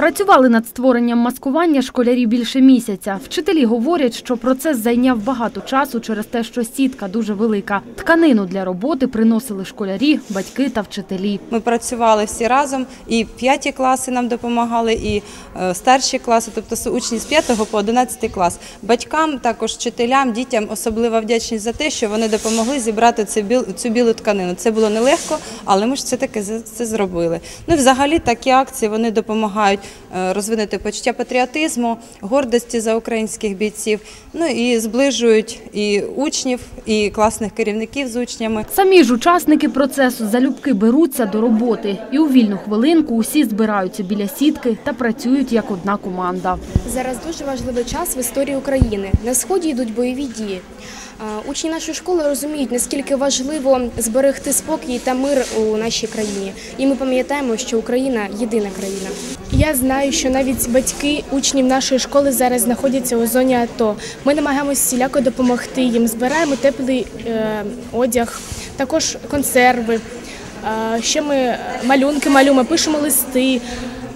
Працювали над створенням маскування школярі більше місяця. Вчителі говорять, що процес зайняв багато часу через те, що сітка дуже велика. Тканину для роботи приносили школярі, батьки та вчителі. Ми працювали всі разом, і п'яті класи нам допомагали, і е, старші класи, тобто учні з 5 по 11 клас. Батькам, також вчителям, дітям особлива вдячність за те, що вони допомогли зібрати цю біл- білу тканину. Це було нелегко, але ми ж все таки це зробили. Ну взагалі такі акції вони допомагають розвинути почуття патріотизму, гордості за українських бійців. Ну і зближують і учнів, і класних керівників з учнями. Самі ж учасники процесу залюбки беруться до роботи. І у вільну хвилинку усі збираються біля сітки та працюють як одна команда. Зараз дуже важливий час в історії України. На сході йдуть бойові дії. Учні нашої школи розуміють, наскільки важливо зберегти спокій та мир у нашій країні. І ми пам'ятаємо, що Україна єдина країна. Я знаю, що навіть батьки учнів нашої школи зараз знаходяться у зоні АТО. Ми намагаємося всіляко допомогти їм. Збираємо теплий е, одяг, також консерви. Е, ще ми малюнки малюємо, пишемо листи.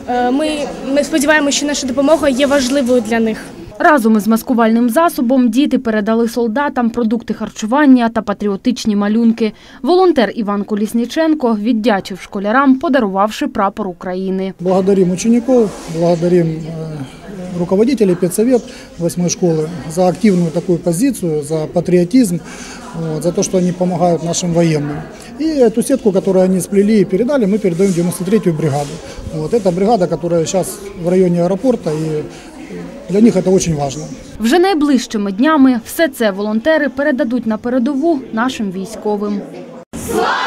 Е, ми, ми сподіваємося, що наша допомога є важливою для них. Разом із маскувальним засобом діти передали солдатам продукти харчування та патріотичні малюнки. Волонтер Іван Колісніченко віддячив школярам, подарувавши прапор України. Благодарим учеников, благодарим э, руководителей педсовет 8 школы за активную такую позицию, за патриотизм, вот, за то, что они помогают нашим военным. И эту сетку, которую они сплели и передали, мы передаем в 93-ю бригаду. Вот, это бригада, которая сейчас в районе аэропорта, и для них це очень важливо. Вже найближчими днями все це волонтери передадуть на передову нашим військовим. Слава